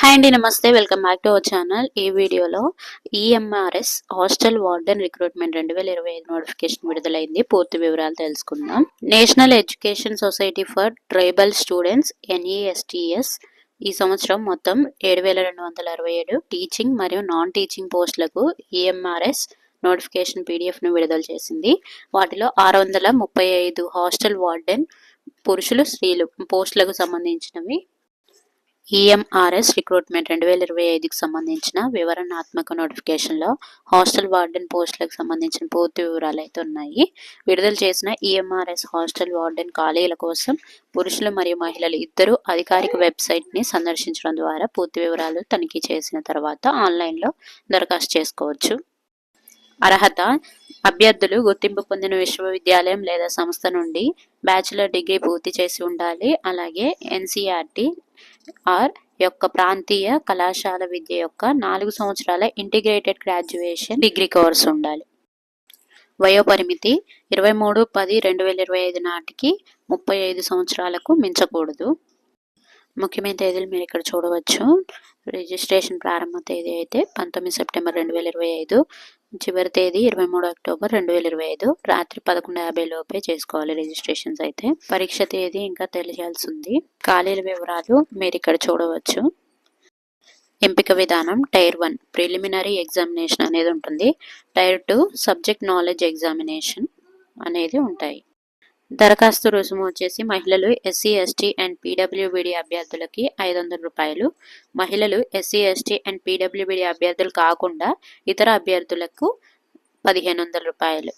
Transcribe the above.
Hi అండి నమస్తే. Welcome back to our channel ఈ వీడియోలో ఈఎంఆర్ఎస్ హాస్టల్ వార్డెన్ రిక్రూట్మెంట్ రెండు వేల ఇరవై ఐదు నోటిఫికేషన్ విడుదలైంది. పూర్తి వివరాలు తెలుసుకుందాం. National education society for tribal students NESTS ఈ సంవత్సరం మొత్తం ఏడు వేల రెండు వందల అరవై ఏడు టీచింగ్ మరియు నాన్ టీచింగ్ పోస్టులకు ఈఎంఆర్ఎస్ నోటిఫికేషన్ పీడిఎఫ్ను విడుదల చేసింది. వాటిలో ఆరు వందల ముప్పై ఐదు హాస్టల్ వార్డెన్ పురుషులు స్త్రీలు పోస్టులకు సంబంధించినవి ఈఎంఆర్ఎస్ రిక్రూట్మెంట్ రెండు వేల ఇరవై ఐదుకి సంబంధించిన వివరణాత్మక నోటిఫికేషన్లో హాస్టల్ వార్డెన్ పోస్టులకు సంబంధించిన పూర్తి వివరాలు అయితే ఉన్నాయి. విడుదల చేసిన ఈఎంఆర్ఎస్ హాస్టల్ వార్డెన్ ఖాళీల కోసం పురుషులు మరియు మహిళలు ఇద్దరు అధికారిక వెబ్సైట్ని సందర్శించడం ద్వారా పూర్తి వివరాలు తనిఖీ చేసిన తర్వాత ఆన్లైన్లో దరఖాస్తు చేసుకోవచ్చు. అర్హత అభ్యర్థులు గుర్తింపు పొందిన విశ్వవిద్యాలయం లేదా సంస్థ నుండి బ్యాచిలర్ డిగ్రీ పూర్తి చేసి ఉండాలి. అలాగే ఎన్సీఆర్టీ ఆర్ యొక్క ప్రాంతీయ కళాశాల విద్య యొక్క నాలుగు సంవత్సరాల ఇంటిగ్రేటెడ్ గ్రాడ్యుయేషన్ డిగ్రీ కోర్స్ ఉండాలి. వయోపరిమితి ఇరవై మూడు పది రెండు వేల ఇరవై ఐదు నాటికి ముప్పై ఐదు సంవత్సరాలకు మించకూడదు. ముఖ్యమైన తేదీలు మీరు ఇక్కడ చూడవచ్చు. రిజిస్ట్రేషన్ ప్రారంభ తేదీ అయితే పంతొమ్మిది సెప్టెంబర్ రెండు వేల ఇరవై ఐదు చివరి తేదీ ఇరవై మూడు అక్టోబర్ రెండు వేల ఇరవై ఐదు. రాత్రి పదకొండు యాభై లోపే చేసుకోవాలి రిజిస్ట్రేషన్స్ అయితే. పరీక్ష తేదీ ఇంకా తెలియాల్సి ఉంది ఖాళీల వివరాలు మీరు ఇక్కడ చూడవచ్చు. ఎంపిక విధానం టైర్ వన్. ప్రిలిమినరీ ఎగ్జామినేషన్ అనేది ఉంటుంది. Tier two subject knowledge examination అనేది ఉంటాయి. దరఖాస్తు రుసుము వచ్చేసి మహిళలు ఎస్సీ ఎస్టీ అండ్ పీడబ్ల్యూబీడీ అభ్యర్థులకి ఐదు వందల రూపాయలు. మహిళలు ఎస్సీ ఎస్టీ అండ్ పీడబ్ల్యూబీడీ అభ్యర్థులు కాకుండా ఇతర అభ్యర్థులకు పదిహేను వందల రూపాయలు.